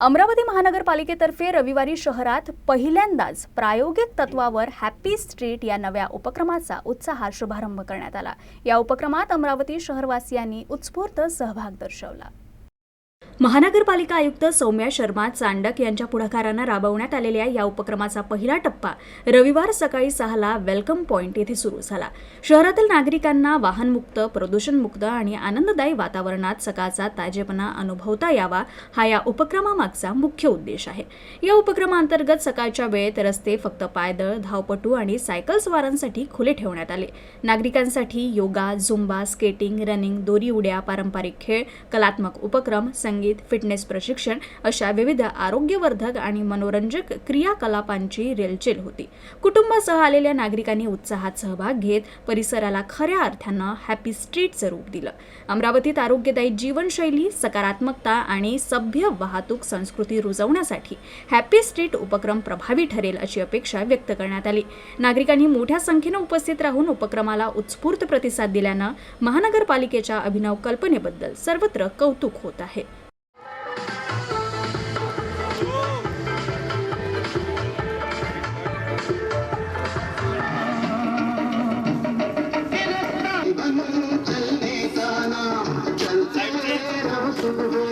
अमरावती महानगरपालिकेतर्फे रविवारी शहरात पहिल्यांदाच प्रायोगिक तत्वावर हॅपी स्ट्रीट या नव्या उपक्रमाचा उत्साहात शुभारंभ करण्यात आला. या उपक्रमात अमरावती शहरवासियांनी उत्स्फूर्त सहभाग दर्शवला. महानगरपालिका आयुक्त सौम्या शर्मा चांडक यांच्या पुढाकारानं राबवण्यात आलेल्या या उपक्रमाचा पहिला टप्पा रविवार सकाळी सहाला वेलकम पॉइंट येथे सुरू झाला. शहरातील नागरिकांना वाहनमुक्त प्रदूषणमुक्त आणि आनंददायी वातावरणात सकाळचा ताजेपणा अनुभवता यावा हा या उपक्रमामागचा मुख्य उद्देश आहे. या उपक्रमाअंतर्गत सकाळच्या वेळेत रस्ते फक्त पायदळ धावपटू आणि सायकल स्वारांसाठी खुले ठेवण्यात आले. नागरिकांसाठी योगा झुंबा स्केटिंग रनिंग दोरी उड्या पारंपरिक खेळ कलात्मक उपक्रम संगीत फिटनेस प्रशिक्षण अशा विविध आरोग्यवर्धक आणि मनोरंजक क्रियाकलापांची रेलचेल होती. कुटुंबासह आलेल्या नागरिकांनी उत्साहात सहभाग घेत परिसराला खऱ्या अर्थानं हॅपी स्ट्रीटचं रूप दिलं. अमरावतीत आरोग्यदायी जीवनशैली सकारात्मकता आणि सभ्य वाहतूक संस्कृती रुजवण्यासाठी हॅपी स्ट्रीट उपक्रम प्रभावी ठरेल अशी अपेक्षा व्यक्त करण्यात आली. नागरिकांनी मोठ्या संख्येनं उपस्थित राहून उपक्रमाला उत्स्फूर्त प्रतिसाद दिल्यानं महानगरपालिकेच्या अभिनव कल्पनेबद्दल सर्वत्र कौतुक होत आहे.